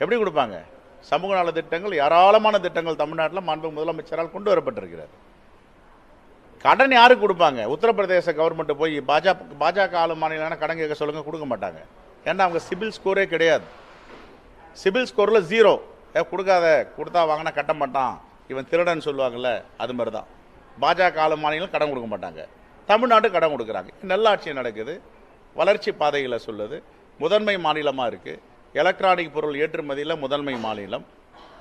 எப்படி கொடுப்பாங்க? சமூக நல திட்டங்கள் ஏராளமான திட்டங்கள் தமிழ்நாட்டில் மாண்பு முதலமைச்சரால் கொண்டு வரப்பட்டிருக்கிறார் கடன் யாருக்கு கொடுப்பாங்க? உத்தரப்பிரதேச கவர்மெண்ட் போய் பாஜக பாஜக ஆளும் மாநிலான கடன் கேட்க சொல்லுங்க கொடுக்க மாட்டாங்க. ஏன்னா அவங்க சிபில் ஸ்கோரே கிடையாது. சிபில் ஸ்கோரில் ஜீரோ ஏ கொடுக்காத கொடுத்தா வாங்கினா கட்ட மாட்டான். இவன் திருடன் சொல்லுவாங்கல்ல அது மாதிரி தான் பாஜக ஆளும் மாநிலம் கடன் கொடுக்க மாட்டாங்க. தமிழ்நாடு கடன் கொடுக்குறாங்க. நல்லாட்சி நடக்குது. வளர்ச்சி பாதைகளை சொல்லுது. முதன்மை மாநிலமாக இருக்குது எலக்ட்ரானிக் பொருள் ஏற்றுமதியில் முதன்மை மாநிலம்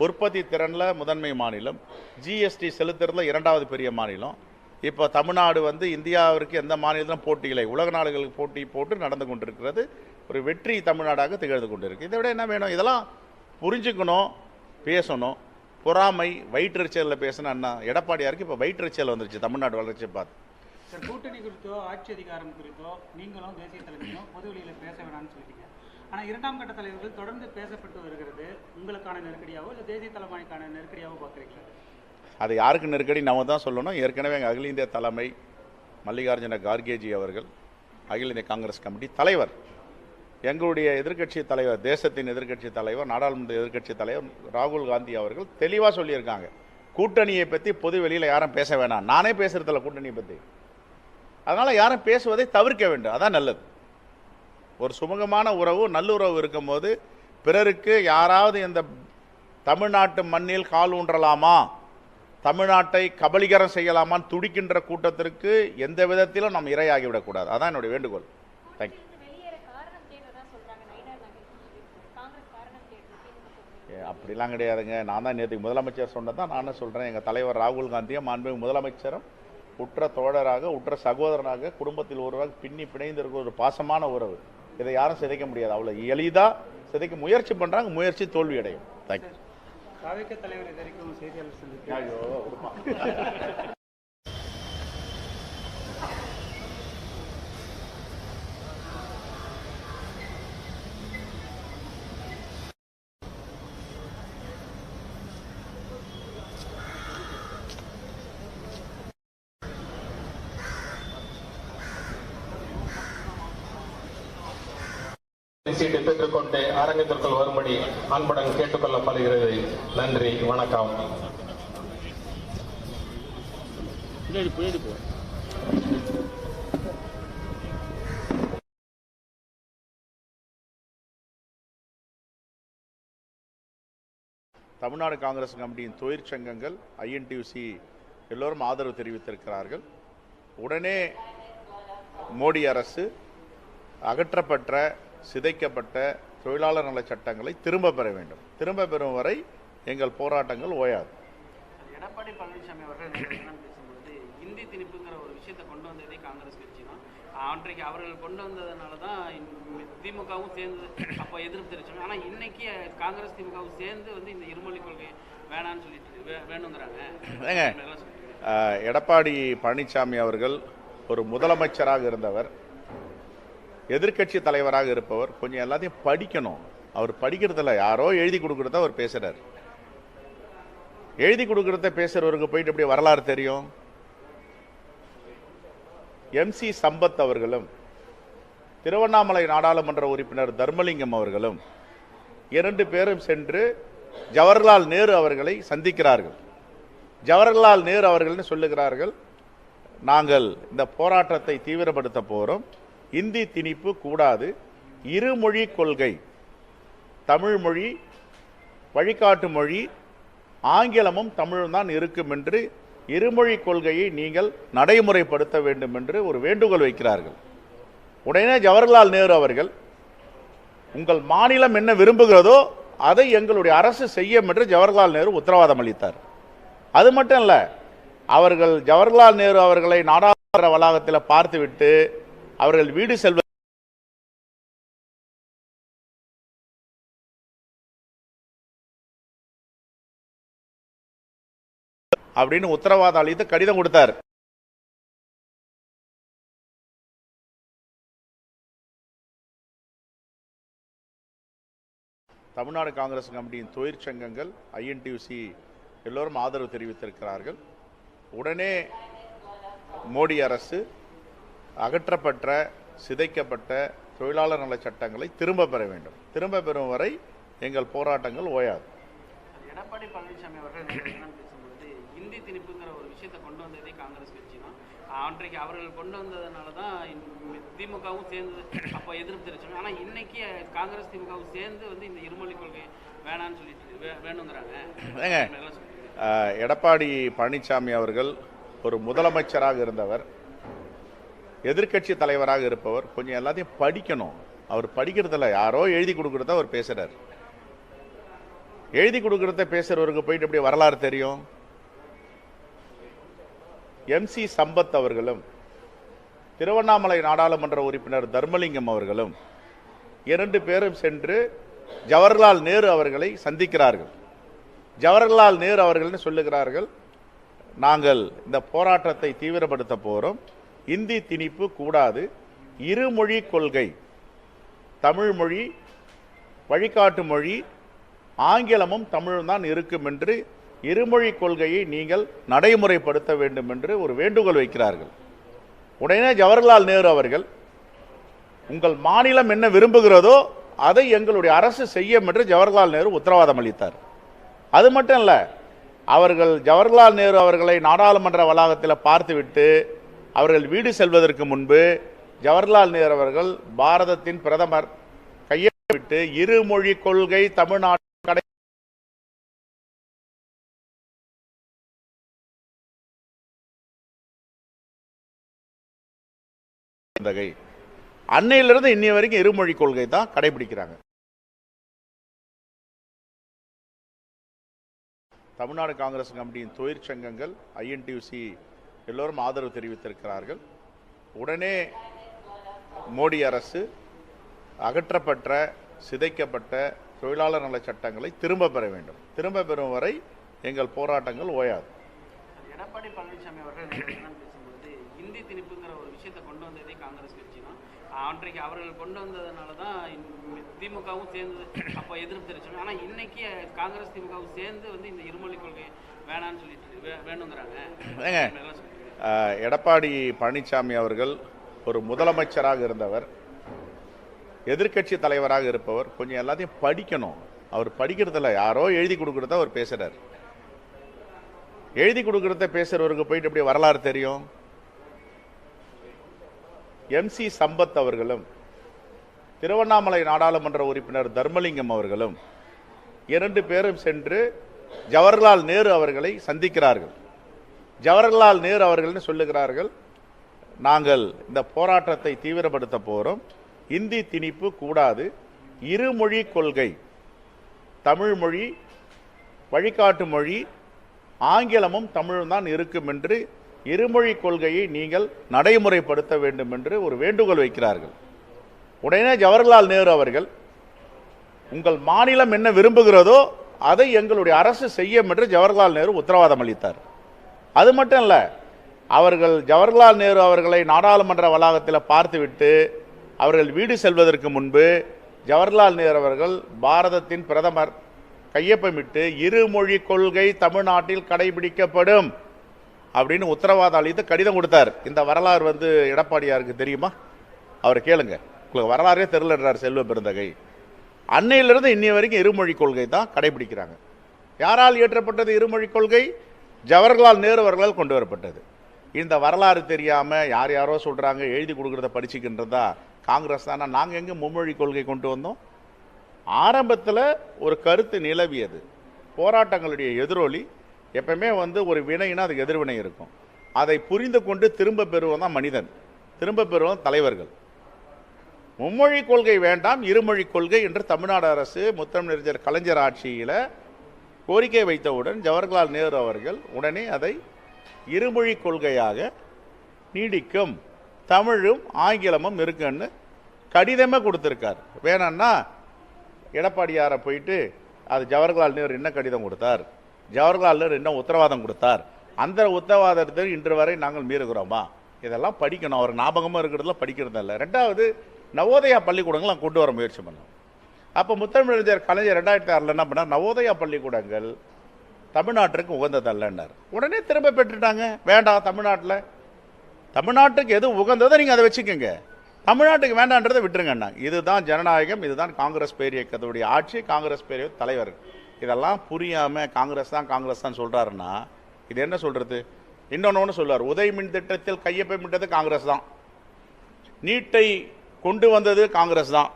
உற்பத்தி திறனில் முதன்மை மாநிலம் ஜிஎஸ்டி செலுத்துறதுல இரண்டாவது பெரிய மாநிலம். இப்போ தமிழ்நாடு வந்து இந்தியாவிற்கு எந்த மாநிலத்திலும் போட்டிகளை உலக நாடுகளுக்கு போட்டி போட்டு நடந்து கொண்டிருக்கிறது. ஒரு வெற்றி தமிழ்நாடாக திகழ்ந்து கொண்டிருக்கு. இதை விட என்ன வேணும்? இதெல்லாம் புரிஞ்சுக்கணும் பேசணும். பொறாமை வயிற்றுச்சலில் பேசினா என்ன? எடப்பாடியாருக்கு இப்போ வயிற்றுச்சல் வந்துருச்சு தமிழ்நாடு வளர்ச்சி பார்த்து. சார் கூட்டணி குறித்தோ ஆட்சி அதிகாரம் குறித்தோ நீங்களும் தேசிய தலைமையும் பொது பேச வேணாம்னு சொல்லிட்டீங்க. ஆனால் இரண்டாம் கட்ட தலைவர்கள் தொடர்ந்து பேசப்பட்டு வருகிறது. உங்களுக்கான நெருக்கடியாவோ இல்லை தேசிய தலைமைக்கான நெருக்கடியாவோ பார்க்குறீங்களா? அது யாருக்கு நெருக்கடி? நம்ம தான் சொல்லணும். ஏற்கனவே எங்கள் அகில இந்திய தலைமை மல்லிகார்ஜுன கார்கேஜி அவர்கள் அகில இந்திய காங்கிரஸ் கமிட்டி தலைவர் எங்களுடைய எதிர்க்கட்சி தலைவர் தேசத்தின் எதிர்கட்சி தலைவர் நாடாளுமன்ற எதிர்கட்சி தலைவர் ராகுல் காந்தி அவர்கள் தெளிவாக சொல்லியிருக்காங்க. கூட்டணியை பற்றி பொது வெளியில் யாரும் பேச வேணாம். நானே பேசுறதில்ல கூட்டணியை பற்றி அதனால் யாரும் பேசுவதை தவிர்க்க வேண்டும். அதான் நல்லது. ஒரு சுமூகமான உறவு நல்லுறவு இருக்கும்போது பிறருக்கு யாராவது இந்த தமிழ்நாட்டு மண்ணில் கால் ஊன்றலாமா? தமிழ்நாட்டை கபலீகரம் செய்யலாமான்னு துடிக்கின்ற கூட்டத்திற்கு எந்த விதத்திலும் நாம் இரையாகிவிடக்கூடாது. அதான் என்னுடைய வேண்டுகோள். தேங்க்யூ ஏ, அப்படிலாம் கிடையாதுங்க. நான் தான் நேற்று முதலமைச்சர் சொன்னது தான் நானும் சொல்கிறேன் எங்கள் தலைவர் ராகுல் காந்தியும் மாண்புமிகு முதலமைச்சரும் உற்ற தோழராக உற்ற சகோதரனாக குடும்பத்தில் ஒருவராக பின்னி பிணைந்து இருக்கிற ஒரு பாசமான உறவு. இதை யாரும் சிதைக்க முடியாது. அவ்வளோ எளிதாக சிதைக்க முயற்சி பண்ணுறாங்க முயற்சி தோல்வி அடையும் தேங்க்யூ ஐயோ சீட்டை பெற்றுக்கொண்டு அரங்கத்திற்குள் வரும்படி அன்புடன் கேட்டுக்கொள்ளப்படுகிறது. நன்றி வணக்கம். பின்னாடி பின்னாடி போ. தமிழ்நாடு காங்கிரஸ் கமிட்டியின் தொழிற்சங்கங்கள் ஐஎன்டியூசி எல்லோரும் ஆதரவு தெரிவித்திருக்கிறார்கள். உடனே மோடி அரசு அகற்றப்பட்ட சிதைக்கப்பட்ட தொழிலாளர் நல சட்டங்களை திரும்ப பெற வேண்டும். திரும்ப பெறும் வரை எங்கள் போராட்டங்கள் ஓயாது. எடப்பாடி பழனிசாமி அவர்கள் பேசும்பொழுது இந்தி திணிப்புங்கிற ஒரு விஷயத்தை கொண்டு வந்ததே காங்கிரஸ் கட்சி தான் அன்றைக்கு அவர்கள் கொண்டு வந்ததுனால தான் திமுகவும் சேர்ந்து அப்போ எதிர்ப்பு தெரிவிச்சாங்க. ஆனால் இன்னைக்கு காங்கிரஸ் திமுகவும் சேர்ந்து வந்து இந்த இருமொழி கொள்கை வேணான்னு சொல்லிட்டு வேணுங்கிறாங்க. எடப்பாடி பழனிசாமி அவர்கள் ஒரு முதலமைச்சராக இருந்தவர். எதிர்க்கட்சி தலைவராக இருப்பவர் கொஞ்சம் எல்லாத்தையும் படிக்கணும். அவர் படிக்கிறதில்ல யாரோ எழுதி கொடுக்கறத அவர் பேசுகிறார் எழுதி கொடுக்கறத பேசுறவருக்கு போயிட்டு எப்படி வரலாறு தெரியும்? எம்சி சம்பத் அவர்களும் திருவண்ணாமலை நாடாளுமன்ற உறுப்பினர் தர்மலிங்கம் அவர்களும் இரண்டு பேரும் சென்று ஜவஹர்லால் நேரு அவர்களை சந்திக்கிறார்கள். ஜவஹர்லால் நேரு அவர்கள்னு சொல்லுகிறார்கள் நாங்கள் இந்த போராட்டத்தை தீவிரப்படுத்த போகிறோம் இந்தி திணிப்பு கூடாது. இருமொழி கொள்கை. தமிழ் மொழி வழிகாட்டு மொழி ஆங்கிலமும் தமிழும் தான் இருக்கும் என்று இருமொழி கொள்கையை நீங்கள் நடைமுறைப்படுத்த வேண்டும் என்று ஒரு வேண்டுகோள் வைக்கிறார்கள். உடனே ஜவஹர்லால் நேரு அவர்கள் உங்கள் மாநிலம் என்ன விரும்புகிறதோ அதை எங்களுடைய அரசு செய்யும் என்று ஜவஹர்லால் நேரு உத்தரவாதம் அளித்தார். அது மட்டும் இல்லை அவர்கள் ஜவஹர்லால் நேரு அவர்களை நாடாளுமன்ற வளாகத்தில் பார்த்துவிட்டு அவர்கள் வீடு செல்வ அப்படின்னு உத்தரவாதம் அளித்து கடிதம் கொடுத்தார். தமிழ்நாடு காங்கிரஸ் கமிட்டியின் தொழிற்சங்கங்கள் ஐஎன்டியூசி எல்லோரும் ஆதரவு தெரிவித்திருக்கிறார்கள். உடனே மோடி அரசு அகற்றப்பட்ட சிதைக்கப்பட்ட தொழிலாளர் நல சட்டங்களை திரும்ப பெற வேண்டும். திரும்ப பெறும் வரை எங்கள் போராட்டங்கள் ஓயாது. எடப்பாடி பழனிசாமி அவர்கள் பேசும்பொழுது இந்தி திணிப்புங்கிற ஒரு விஷயத்தை கொண்டு வந்ததே காங்கிரஸ் கட்சி தான் அன்றைக்கு அவர்கள் கொண்டு வந்ததுனால தான் திமுகவும் சேர்ந்து அப்போ எதிர்ப்பு தெரிவிச்சாங்க. ஆனால் இன்னைக்கு காங்கிரஸ் திமுகவும் சேர்ந்து வந்து இந்த இருமொழி கொள்கை வேணான்னு சொல்லிட்டு வே- வேணுங்கிறாங்க. எடப்பாடி பழனிசாமி அவர்கள் ஒரு முதலமைச்சராக இருந்தவர். எதிர்க்கட்சி தலைவராக இருப்பவர் கொஞ்சம் எல்லாத்தையும் படிக்கணும். அவர் படிக்கிறதில்ல யாரோ எழுதி கொடுக்குறத அவர் பேசுகிறார் எழுதி கொடுக்குறத பேசுகிறவருக்கு போயிட்டு எப்படி வரலாறு தெரியும்? எம்சி சம்பத் அவர்களும் திருவண்ணாமலை நாடாளுமன்ற உறுப்பினர் தர்மலிங்கம் அவர்களும் இரண்டு பேரும் சென்று ஜவஹர்லால் நேரு அவர்களை சந்திக்கிறார்கள். ஜவஹர்லால் நேரு அவர்கள்னு சொல்லுகிறார்கள் நாங்கள் இந்த போராட்டத்தை தீவிரப்படுத்த போகிறோம் இந்தி திணிப்பு கூடாது. இருமொழி கொள்கை. தமிழ் மொழி வழிகாட்டு மொழி ஆங்கிலமும் தமிழும் தான் இருக்கும் என்று இருமொழி கொள்கையை நீங்கள் நடைமுறைப்படுத்த வேண்டும் என்று ஒரு வேண்டுகோள் வைக்கிறார்கள். உடனே ஜவஹர்லால் நேரு அவர்கள் உங்கள் மாநிலம் என்ன விரும்புகிறதோ அதை எங்களுடைய அரசு செய்யும் என்று ஜவஹர்லால் நேரு உத்தரவாதம் அளித்தார். அது மட்டும் இல்லை அவர்கள் ஜவஹர்லால் நேரு அவர்களை நாடாளுமன்ற வளாகத்தில் பார்த்துவிட்டு அவர்கள் வீடு செல்வதற்கு முன்பு ஜவஹர்லால் நேரு அவர்கள் பாரதத்தின் பிரதமர் கையெழுத்திட்டு இருமொழி கொள்கை தமிழ்நாடு கடை அன்னையிலிருந்து இன்னைய வரைக்கும் இருமொழி கொள்கை தான் கடைபிடிக்கிறாங்க. தமிழ்நாடு காங்கிரஸ் கமிட்டியின் தொழிற்சங்கங்கள் ஐஎன்டியூசி எல்லோரும் ஆதரவு தெரிவித்திருக்கிறார்கள். உடனே மோடி அரசு அகற்றப்பட்ட சிதைக்கப்பட்ட தொழிலாளர் நல சட்டங்களை திரும்ப பெற வேண்டும். திரும்ப பெறும் வரை எங்கள் போராட்டங்கள் ஓயாது. எடப்பாடி பழனிசாமி அவர்கள் பேசும்பொழுது இந்தி திணிப்புங்கிற ஒரு விஷயத்தை கொண்டு வந்ததே காங்கிரஸ் கட்சி தான் அன்றைக்கு அவர்கள் கொண்டு வந்ததுனால தான் திமுகவும் சேர்ந்து அப்போ எதிர்ப்பு தெரிவிச்சாங்க. ஆனால் இன்னைக்கு காங்கிரஸ் திமுகவும் சேர்ந்து வந்து இந்த இருமொழி கொள்கை வேணான்னு சொல்லிட்டு வேணுங்கிறாங்க. எடப்பாடி பழனிசாமி அவர்கள் ஒரு முதலமைச்சராக இருந்தவர் எதிர்க்கட்சி தலைவராக இருப்பவர் கொஞ்சம் எல்லாத்தையும் படிக்கணும். அவர் படிக்கிறதில்ல. யாரோ எழுதி கொடுக்குறத அவர் பேசுகிறார் எழுதி கொடுக்குறத பேசுகிறவருக்கு போயிட்டு எப்படி வரலாறு தெரியும்? எம்சி சம்பத் அவர்களும் திருவண்ணாமலை நாடாளுமன்ற உறுப்பினர் தர்மலிங்கம் அவர்களும் இரண்டு பேரும் சென்று ஜவஹர்லால் நேரு அவர்களை சந்திக்கிறார்கள். ஜவஹர்லால் நேரு அவர்கள்னு சொல்லுகிறார்கள் நாங்கள் இந்த போராட்டத்தை தீவிரப்படுத்த போகிறோம் இந்தி திணிப்பு கூடாது. இருமொழி கொள்கை தமிழ் மொழி வழிகாட்டு மொழி ஆங்கிலமும் தமிழும் தான் இருக்கும் என்று இருமொழி கொள்கையை நீங்கள் நடைமுறைப்படுத்த வேண்டும் என்று ஒரு வேண்டுகோள் வைக்கிறார்கள். உடனே ஜவஹர்லால் நேரு அவர்கள் உங்கள் மாநிலம் என்ன விரும்புகிறதோ அதை எங்களுடைய அரசு செய்யும் என்று ஜவஹர்லால் நேரு உத்தரவாதம் அளித்தார். அது மட்டும் இல்லை அவர்கள் ஜவஹர்லால் நேரு அவர்களை நாடாளுமன்ற வளாகத்தில் பார்த்துவிட்டு அவர்கள் வீடு செல்வதற்கு முன்பு ஜவஹர்லால் நேரு அவர்கள் பாரதத்தின் பிரதமர். கையொப்பமிட்டு இருமொழி கொள்கை தமிழ்நாட்டில் கடைபிடிக்கப்படும் அப்படின்னு உத்தரவாதம் அளித்து கடிதம் கொடுத்தார். இந்த வரலாறு வந்து எடப்பாடியாருக்கு தெரியுமா? அவர் கேளுங்க. உங்களுக்கு வரலாறே தெரிலன்றார் செல்வ பெருந்தகை. அன்னையிலிருந்து இன்னைய வரைக்கும் இருமொழி கொள்கை தான் கடைபிடிக்கிறாங்க. யாரால் இயற்றப்பட்டது இருமொழி கொள்கை? ஜவஹர்லால் நேரு அவர்களால் கொண்டு வரப்பட்டது. இந்த வரலாறு தெரியாமல் யார் யாரோ சொல்கிறாங்க எழுதி கொடுக்குறத படிச்சுக்கின்றதா காங்கிரஸ் தானே? நாங்கள் எங்கே மும்மொழி கொள்கை கொண்டு வந்தோம்? ஆரம்பத்தில் ஒரு கருத்து நிலவியது. போராட்டங்களுடைய எதிரொலி எப்பவுமே வந்து ஒரு வினைனா அதுக்கு எதிர்வினை இருக்கும். அதை புரிந்து கொண்டு திரும்ப பெறுவன் தான் மனிதன். திரும்ப பெறுவன் தலைவர்கள். மும்மொழி கொள்கை வேண்டாம் இருமொழி கொள்கை என்று தமிழ்நாடு அரசு முத்தமிழறிஞர் கலைஞர் ஆட்சியில் கோரிக்கை வைத்தவுடன் ஜவஹர்லால் நேரு அவர்கள் உடனே அதை இருமொழி கொள்கையாக நீடிக்கும். தமிழும் ஆங்கிலமும் இருக்குன்னு கடிதமே கொடுத்துருக்கார். வேணான்னா எடப்பாடியாரை போயிட்டு அது ஜவஹர்லால் நேரு என்ன கடிதம் கொடுத்தார்? ஜவஹர்லால் நேரு என்ன உத்தரவாதம் கொடுத்தார்? அந்த உத்தரவாதத்தை இன்று வரை நாங்கள் மீறுகிறோமா? இதெல்லாம் படிக்கணும். அவர் ஞாபகமாக இருக்கிறதுல படிக்கிறது இல்லை. ரெண்டாவது நவோதயா பள்ளிக்கூடங்களை கொண்டு வர முயற்சி பண்ணோம். அப்போ முத்தமிழறிஞர் கலைஞர் ரெண்டாயிரத்தி ஆறில் என்ன பண்ணார்? நவோதயா பள்ளிக்கூடங்கள் தமிழ்நாட்டிற்கு உகந்ததல்லன்னார். உடனே திரும்ப பெற்றுட்டாங்க. வேண்டாம் தமிழ்நாட்டில். தமிழ்நாட்டுக்கு எது உகந்ததோ நீங்கள் அதை வச்சுக்கோங்க. தமிழ்நாட்டுக்கு வேண்டான்றதை விட்டுருங்கண்ணா. இதுதான் ஜனநாயகம் இதுதான் காங்கிரஸ் பேரியக்கத்துடைய ஆட்சி காங்கிரஸ் பேரிய தலைவர். இதெல்லாம் புரியாமல் காங்கிரஸ் தான் காங்கிரஸ் தான் சொல்கிறாருன்னா இது என்ன சொல்கிறது இன்னொன்று ஒன்று சொல்லுவார். உதய் மின் திட்டத்தில் கையொப்பமிட்டது காங்கிரஸ் தான். நீட்டை கொண்டு வந்தது காங்கிரஸ் தான்.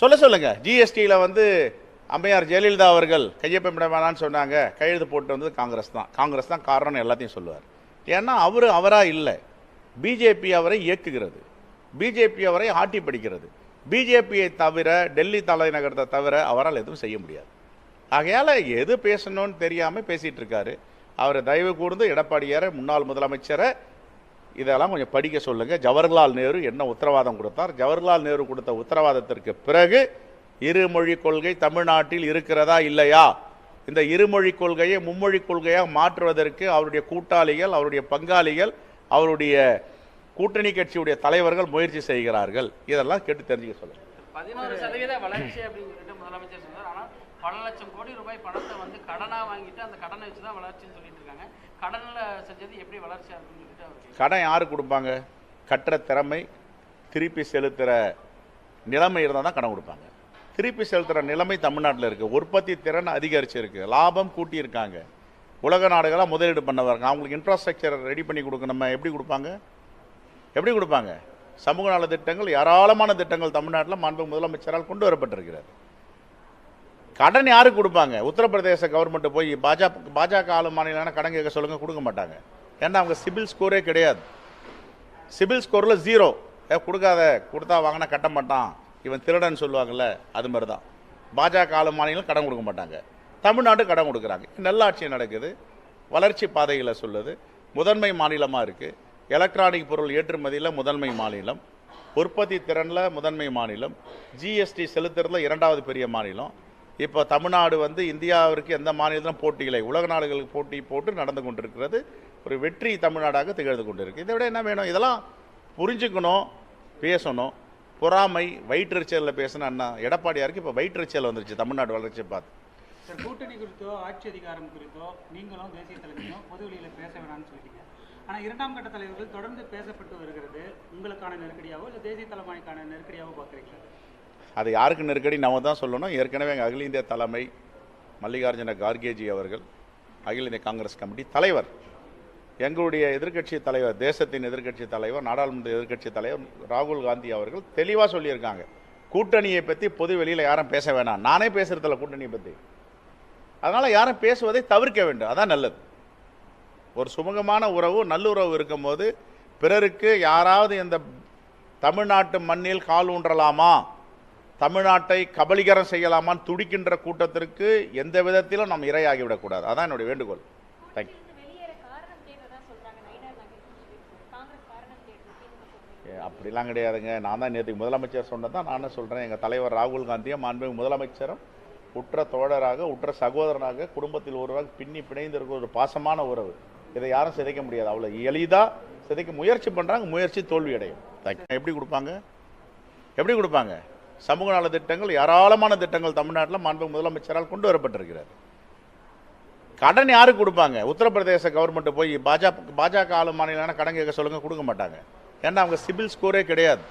சொல்ல சொல்லுங்க. ஜிஎஸ்டியில் வந்து அம்மையார் ஜெயலலிதா அவர்கள் கையொப்பமிட வேணாம்னு சொன்னாங்க. கையெழுத்து போட்டு வந்தது காங்கிரஸ் தான். காங்கிரஸ் தான் காரணம் எல்லாத்தையும் சொல்லுவார். ஏன்னா அவர் அவராக இல்லை. பிஜேபி அவரை இயக்குகிறது. பிஜேபி அவரை ஆட்டி படிக்கிறது. பிஜேபியை தவிர டெல்லி தலைநகரத்தை தவிர அவரால் எதுவும் செய்ய முடியாது. ஆகையால் எது பேசணும்னு தெரியாமல் பேசிகிட்டு இருக்காரு. அவர் தயவு கூர்ந்து எடப்பாடியாரை முன்னாள் முதலமைச்சரை இதெல்லாம் கொஞ்சம் படிக்க சொல்லுங்கள் ஜவஹர்லால் நேரு என்ன உத்தரவாதம் கொடுத்தார்? ஜவஹர்லால் நேரு கொடுத்த உத்தரவாதத்திற்கு பிறகு இருமொழி கொள்கை தமிழ்நாட்டில் இருக்கிறதா இல்லையா? இந்த இருமொழி கொள்கையை மும்மொழி கொள்கையாக மாற்றுவதற்கு அவருடைய கூட்டாளிகள் அவருடைய பங்காளிகள் அவருடைய கூட்டணி கட்சியுடைய தலைவர்கள் முயற்சி செய்கிறார்கள். இதெல்லாம் கேட்டு தெரிஞ்சுக்க சொல்லுங்க. பதினோரு சதவீத வளர்ச்சி அப்படின்னு சொல்லிட்டு முதலமைச்சர் சொன்னார். ஆனால் பல லட்சம் கோடி ரூபாய் பணத்தை வந்து கடனாக வாங்கிட்டு அந்த கடனை வச்சு தான் வளர்ச்சின்னு சொல்லிட்டு இருக்காங்க. கடனில் செஞ்சது எப்படி வளர்ச்சி இருக்குன்னு கடன் யாரு கொடுப்பாங்க? கட்டுற திறமை திருப்பி செலுத்துகிற நிலைமை இருந்தால் தான் கடன் கொடுப்பாங்க. திருப்பி செலுத்துகிற நிலைமை தமிழ்நாட்டில் இருக்குது உற்பத்தி திறன் அதிகரிச்சிருக்கு. லாபம் கூட்டியிருக்காங்க. உலக நாடுகளாக முதலீடு பண்ண வராங்க அவங்களுக்கு இன்ஃப்ராஸ்ட்ரக்சர் ரெடி பண்ணி கொடுக்க நம்ம எப்படி கொடுப்பாங்க? எப்படி கொடுப்பாங்க? சமூக நல திட்டங்கள் ஏராளமான திட்டங்கள் தமிழ்நாட்டில் மாண்பு முதலமைச்சரால் கொண்டு வரப்பட்டிருக்கிறது. கடன் யாருக்கு கொடுப்பாங்க? உத்தரப்பிரதேச கவர்மெண்ட் போய் பாஜக பாஜக ஆளு மாநிலம் கடன் கேட்க சொல்லுங்க கொடுக்க மாட்டாங்க. ஏன்னா அவங்க சிபில் ஸ்கோரே கிடையாது. சிபில் ஸ்கோரில் ஜீரோ ஏ கொடுக்காத கொடுத்தா வாங்கினா கட்ட மாட்டான். இவன் திருடன் சொல்லுவாங்கல்ல அது மாதிரி தான் பாஜக ஆளு மாநிலம் கடன் கொடுக்க மாட்டாங்க. தமிழ்நாடு கடன் கொடுக்குறாங்க. நல்லாட்சி நடக்குது. வளர்ச்சி பாதைகளை சொல்லுது. முதன்மை மாநிலமாக இருக்குது எலக்ட்ரானிக் பொருள் ஏற்றுமதியில் முதன்மை மாநிலம். உற்பத்தி திறனில் முதன்மை மாநிலம். ஜிஎஸ்டி செலுத்துறதுல இரண்டாவது பெரிய மாநிலம். இப்போ தமிழ்நாடு வந்து இந்தியாவிற்கு எந்த மாநிலத்திலும் போட்டிகளை உலக நாடுகளுக்கு போட்டி போட்டு நடந்து கொண்டிருக்கிறது. ஒரு வெற்றி தமிழ்நாடாக திகழ்ந்து கொண்டிருக்கு. இதை விட என்ன வேணும்? இதெல்லாம் புரிஞ்சுக்கணும் பேசணும். பொறாமை வயிற்றுச்சலில் பேசணும் அண்ணா எடப்பாடியாருக்கு இப்போ வயிற்றுச்சல் வந்துருச்சு தமிழ்நாடு வளர்ச்சியை பார்த்து. சார் கூட்டணி குறித்தோ ஆட்சி அதிகாரம் குறித்தோ நீங்களும் தேசிய தலைமையும் பொது வெளியில் பேச வேணாம்னு சொல்லிட்டீங்க. ஆனால் இரண்டாம் கட்ட தலைவர்கள் தொடர்ந்து பேசப்பட்டு வருகிறது. உங்களுக்கான நெருக்கடியாவோ இல்லை தேசிய தலைமைக்கான நெருக்கடியாவோ பார்க்குறீங்களா? அது யாருக்கு நெருக்கடி? நம்ம தான் சொல்லணும். ஏற்கனவே எங்கள் அகில இந்திய தலைமை மல்லிகார்ஜுன கார்கேஜி அவர்கள் அகில இந்திய காங்கிரஸ் கமிட்டி தலைவர் எங்களுடைய எதிர்க்கட்சி தலைவர் தேசத்தின் எதிர்க்கட்சி தலைவர் நாடாளுமன்ற எதிர்க்கட்சி தலைவர் ராகுல் காந்தி அவர்கள் தெளிவாக சொல்லியிருக்காங்க. கூட்டணியை பற்றி பொது வெளியில் யாரும் பேச வேணாம். நானே பேசுகிறதில்ல கூட்டணியை பற்றி அதனால் யாரும் பேசுவதை தவிர்க்க வேண்டும். அதான் நல்லது. ஒரு சுமூகமான உறவு நல்லுறவு இருக்கும்போது பிறருக்கு யாராவது இந்த தமிழ்நாட்டு மண்ணில் கால் ஊன்றலாமா? தமிழ்நாட்டை கபலீகரம் செய்யலாமான்னு துடிக்கின்ற கூட்டத்திற்கு எந்த விதத்திலும் நாம் இரையாகிவிடக்கூடாது. அதான் என்னுடைய வேண்டுகோள். தேங்க்யூ யூ ஏ, அப்படிலாம் கிடையாதுங்க. நான் தான் நேற்றுக்கு முதலமைச்சர் சொன்னதான் நானும் சொல்கிறேன் எங்கள் தலைவர் ராகுல் காந்தியும் மாண்புமிகு முதலமைச்சரும் உற்ற தோழராக உற்ற சகோதரனாக குடும்பத்தில் ஒருவராக பின்னி பிணைந்து இருக்கிற ஒரு பாசமான உறவு. இதை யாரும் சிதைக்க முடியாது. அவ்வளோ எளிதாக சிதைக்க முயற்சி பண்ணுறாங்க முயற்சி தோல்வி அடையும் எப்படி கொடுப்பாங்க? எப்படி கொடுப்பாங்க? சமூக நல திட்டங்கள் ஏராளமான திட்டங்கள் தமிழ்நாட்டில் மாண்பு முதலமைச்சரால் கொண்டு வரப்பட்டிருக்கிறது. கடன் யாருக்கு கொடுப்பாங்க? உத்தரப்பிரதேச கவர்மெண்ட் போய் பாஜக பாஜக ஆளும் மாநிலான கடன் கேட்க சொல்லுங்க கொடுக்க மாட்டாங்க. ஏன்னா அவங்க சிபில் ஸ்கோரே கிடையாது.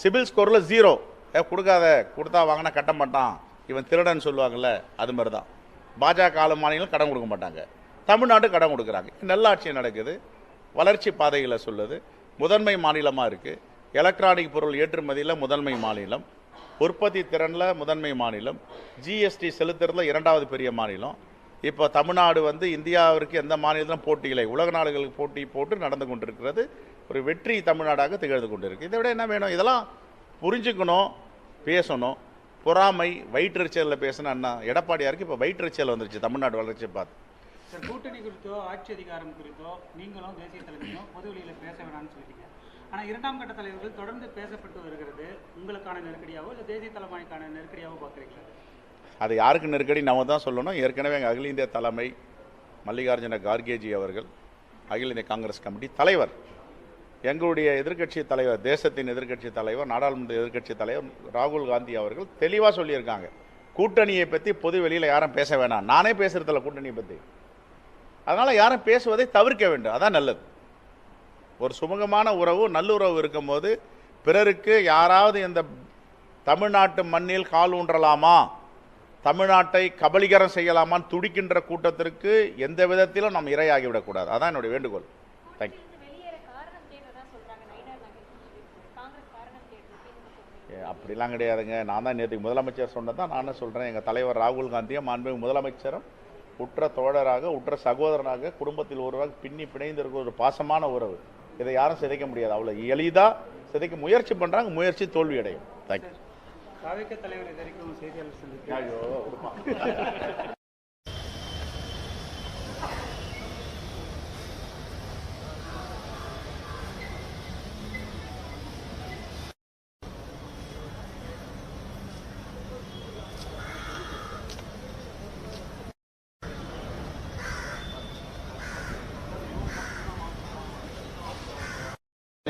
சிபில் ஸ்கோரில் ஜீரோ ஏ கொடுக்காத கொடுத்தா வாங்கினா கட்ட மாட்டான். இவன் திருடன் சொல்லுவாங்கல்ல அது மாதிரி தான் பாஜக ஆளும் மாநிலம் கடன் கொடுக்க மாட்டாங்க. தமிழ்நாடு கடன் கொடுக்குறாங்க. நல்லாட்சி நடக்குது. வளர்ச்சி பாதைகளை சொல்லுது. முதன்மை மாநிலமாக இருக்குது எலக்ட்ரானிக் பொருள் ஏற்றுமதியில் முதன்மை மாநிலம் உற்பத்தி திறனில் முதன்மை மாநிலம் ஜிஎஸ்டி செலுத்துறதுல இரண்டாவது பெரிய மாநிலம். இப்போ தமிழ்நாடு வந்து இந்தியாவிற்கு எந்த மாநிலத்திலும் போட்டி இல்லை. உலக நாடுகளுக்கு போட்டி போட்டு நடந்து கொண்டிருக்கிறது. ஒரு வெற்றி தமிழ்நாடாக திகழ்ந்து கொண்டிருக்கு. இதை விட என்ன வேணும்? இதெல்லாம் புரிஞ்சுக்கணும் பேசணும். பொறாமை வயிற்றுச்சலில் பேசினா அண்ணா எடப்பாடியாருக்கு இப்போ வயிற்றுச்சல் வந்துருச்சு தமிழ்நாடு வளர்ச்சி பார்த்து. சார் கூட்டணி குறித்தோ ஆட்சி அதிகாரம் குறித்தோ நீங்களும் தேசிய தலைமையும் பொது பேச வேணாம்னு சொல்லிட்டீங்க. ஆனால் இரண்டாம் கட்ட தலைவர்கள் தொடர்ந்து பேசப்பட்டு வருகிறது. உங்களுக்கான நெருக்கடியாவோ இல்லை தேசிய தலைமைக்கான நெருக்கடியாவோ பார்க்குறீங்களா? அது யாருக்கு நெருக்கடி? நம்ம தான் சொல்லணும். ஏற்கனவே எங்கள் அகில இந்திய தலைமை மல்லிகார்ஜுன கார்கேஜி அவர்கள் அகில இந்திய காங்கிரஸ் கமிட்டி தலைவர் எங்களுடைய எதிர்க்கட்சி தலைவர் தேசத்தின் எதிர்க்கட்சி தலைவர் நாடாளுமன்ற எதிர்க்கட்சி தலைவர் ராகுல் காந்தி அவர்கள் தெளிவாக சொல்லியிருக்காங்க. கூட்டணியை பற்றி பொது வெளியில் யாரும் பேச வேணாம். நானே பேசுறதில்ல கூட்டணியை பற்றி அதனால் யாரும் பேசுவதை தவிர்க்க வேண்டும். அதான் நல்லது. ஒரு சுமூகமான உறவு நல்லுறவு இருக்கும்போது பிறருக்கு யாராவது இந்த தமிழ்நாட்டு மண்ணில் கால் ஊன்றலாமா? தமிழ்நாட்டை கபலீகரம் செய்யலாமான்னு துடிக்கின்ற கூட்டத்திற்கு எந்த விதத்திலும் நாம் இரையாகிவிடக்கூடாது. அதான் என்னுடைய வேண்டுகோள். தேங்க்யூ அப்படிலாம் கிடையாதுங்க. நான் தான் நேற்று முதலமைச்சர் சொன்னது தான். நானும் சொல்கிறேன் எங்கள் தலைவர் ராகுல் காந்தியும் மாண்புமிகு முதலமைச்சரும் உற்ற தோழராக உற்ற சகோதரனாக குடும்பத்தில் ஒருவராக பின்னி பிணைந்திருக்கிற ஒரு பாசமான உறவு. இதை யாரும் சிதைக்க முடியாது அவ்வளோ எளிதாக சிதைக்க முயற்சி பண்ணுறாங்க முயற்சி தோல்வி அடையும் தேங்க்யூ தலைவர் செய்தியாளர் ஐயோ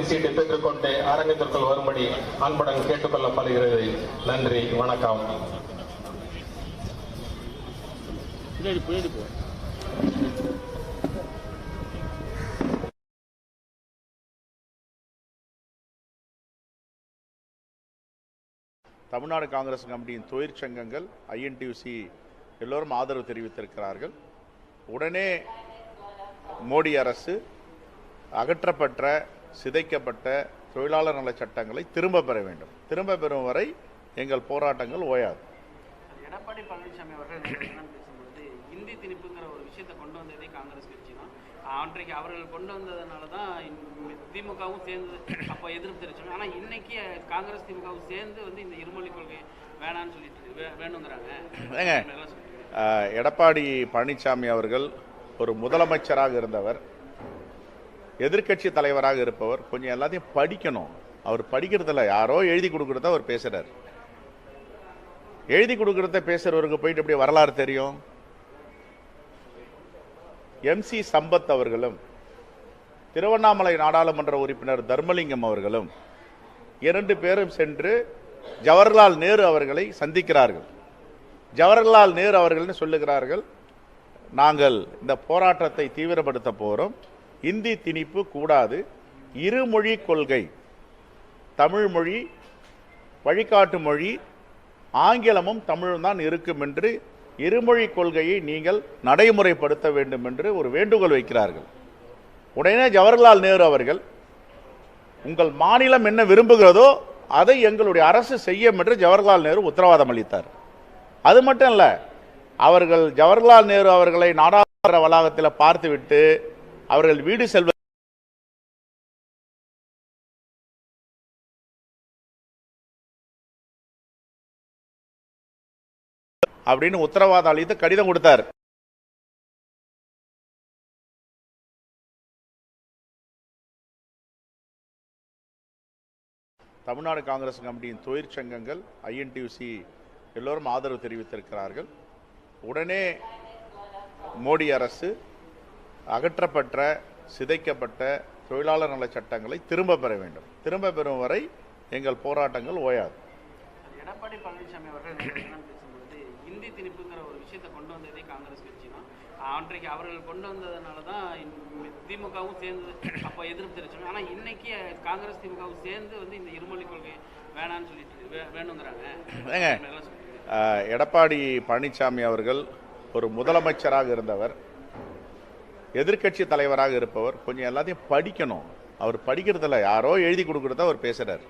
சீட்டை பெற்றுக்கொண்டு அரங்கத்திற்குள் வரும்படி அன்புடன் கேட்டுக்கொள்ளப்படுகிறது. நன்றி வணக்கம். தமிழ்நாடு காங்கிரஸ் கமிட்டியின் தொழிற்சங்கங்கள் ஐஎன்டியூசி எல்லோரும் ஆதரவு தெரிவித்திருக்கிறார்கள். உடனே மோடி அரசு அகற்றப்பட்ட சிதைக்கப்பட்ட தொழிலாளர் நல சட்டங்களை திரும்ப பெற வேண்டும். திரும்ப பெறும் வரை எங்கள் போராட்டங்கள் ஓயாது. எடப்பாடி பழனிசாமி அவர்கள் பேசும்பொழுது இந்தி திணிப்புங்கிற ஒரு விஷயத்தை கொண்டு வந்ததே காங்கிரஸ் கட்சி தான் அன்றைக்கு அவர்கள் கொண்டு வந்ததுனால தான் திமுகவும் சேர்ந்து அப்போ எதிர்ப்பு தெரிவிச்சாங்க. ஆனால் இன்னைக்கு காங்கிரஸ் திமுகவும் சேர்ந்து வந்து இந்த இருமொழி கொள்கை வேணான்னு சொல்லிட்டு வேணுங்கிறாங்க. எடப்பாடி பழனிசாமி அவர்கள் ஒரு முதலமைச்சராக இருந்தவர். எதிர்க்கட்சி தலைவராக இருப்பவர் கொஞ்சம் எல்லாத்தையும் படிக்கணும். அவர் படிக்கிறதில்ல யாரோ எழுதி கொடுக்கறத அவர் பேசுகிறார் எழுதி கொடுக்கறத பேசுறவருக்கு போயிட்டு எப்படி வரலாறு தெரியும்? எம்சி சம்பத் அவர்களும் திருவண்ணாமலை நாடாளுமன்ற உறுப்பினர் தர்மலிங்கம் அவர்களும் இரண்டு பேரும் சென்று ஜவஹர்லால் நேரு அவர்களை சந்திக்கிறார்கள். ஜவஹர்லால் நேரு அவர்கள்னு சொல்லுகிறார்கள் நாங்கள் இந்த போராட்டத்தை தீவிரப்படுத்த போகிறோம் இந்தி திணிப்பு கூடாது. இருமொழி கொள்கை. தமிழ் மொழி வழிகாட்டு மொழி ஆங்கிலமும் தமிழும் தான் இருக்கும் என்று இருமொழி கொள்கையை நீங்கள் நடைமுறைப்படுத்த வேண்டும் என்று ஒரு வேண்டுகோள் வைக்கிறார்கள். உடனே ஜவஹர்லால் நேரு அவர்கள் உங்கள் மாநிலம் என்ன விரும்புகிறதோ அதை எங்களுடைய அரசு செய்யும் என்று ஜவஹர்லால் நேரு உத்தரவாதம் அளித்தார். அது மட்டும் இல்லை அவர்கள் ஜவஹர்லால் நேரு அவர்களை நாடாளுமன்ற வளாகத்தில் பார்த்துவிட்டு அவர்கள் வீடு செல்வ அப்படின்னு உத்தரவாதம் அளித்து கடிதம் கொடுத்தார். தமிழ்நாடு காங்கிரஸ் கமிட்டியின் தொழிற்சங்கங்கள் ஐஎன்டியூசி எல்லோரும் ஆதரவு தெரிவித்திருக்கிறார்கள். உடனே மோடி அரசு அகற்றப்பட்ட சிதைக்கப்பட்ட தொழிலாளர் நல சட்டங்களை திரும்ப பெற வேண்டும். திரும்ப பெறும் வரை எங்கள் போராட்டங்கள் ஓயாது. எடப்பாடி பழனிசாமி அவர்கள் பேசும்பொழுது இந்தி திணிப்புங்கிற ஒரு விஷயத்தை கொண்டு வந்ததே காங்கிரஸ் கட்சி தான் அன்றைக்கு அவர்கள் கொண்டு வந்ததுனால தான் திமுகவும் சேர்ந்து அப்போ எதிர்ப்பு தெரிவிச்சாங்க ஆனால் இன்னைக்கு காங்கிரஸ் திமுகவும் சேர்ந்து வந்து இந்த இருமொழி கொள்கை வேணான்னு சொல்லிட்டு வேணுங்கிறாங்க. எடப்பாடி பழனிசாமி அவர்கள் ஒரு முதலமைச்சராக இருந்தவர். எதிர்க்கட்சி தலைவராக இருப்பவர் கொஞ்சம் எல்லாத்தையும் படிக்கணும். அவர் படிக்கிறதில்ல யாரோ எழுதி கொடுக்குறத அவர் பேசுகிறார்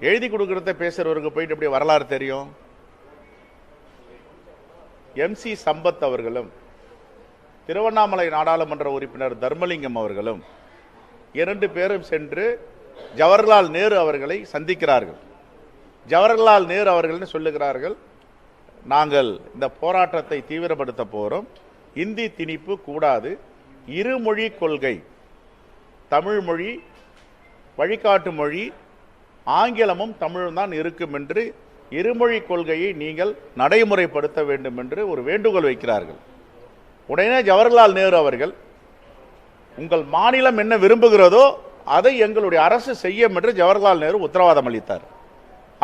எழுதி கொடுக்குறத பேசுகிறவருக்கு போயிட்டு எப்படி வரலாறு தெரியும்? எம்சி சம்பத் அவர்களும் திருவண்ணாமலை நாடாளுமன்ற உறுப்பினர் தர்மலிங்கம் அவர்களும் இரண்டு பேரும் சென்று ஜவஹர்லால் நேரு அவர்களை சந்திக்கிறார்கள். ஜவஹர்லால் நேரு அவர்கள்னு சொல்லுகிறார்கள் நாங்கள் இந்த போராட்டத்தை தீவிரப்படுத்த போகிறோம் இந்தி திணிப்பு கூடாது. இருமொழி கொள்கை. தமிழ் மொழி வழிகாட்டு மொழி ஆங்கிலமும் தமிழும் தான் இருக்கும் என்று இருமொழி கொள்கையை நீங்கள் நடைமுறைப்படுத்த வேண்டும் என்று ஒரு வேண்டுகோள் வைக்கிறார்கள். உடனே ஜவஹர்லால் நேரு அவர்கள் உங்கள் மாநிலம் என்ன விரும்புகிறதோ அதை எங்களுடைய அரசு செய்யும் என்று ஜவஹர்லால் நேரு உத்தரவாதம் அளித்தார்.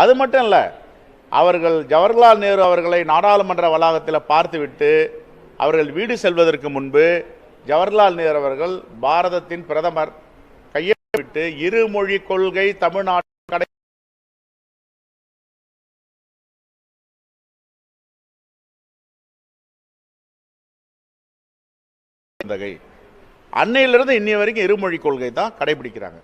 அது மட்டும் இல்லை அவர்கள் ஜவஹர்லால் நேரு அவர்களை நாடாளுமன்ற வளாகத்தில் பார்த்துவிட்டு அவர்கள் வீடு செல்வதற்கு முன்பு ஜவஹர்லால் நேரு அவர்கள் பாரதத்தின் பிரதமர் கையெழுத்திட்டு இருமொழி கொள்கை தமிழ்நாடு கடை அன்னையிலிருந்து இன்னைய வரைக்கும் இருமொழி கொள்கை தான் கடைபிடிக்கிறாங்க.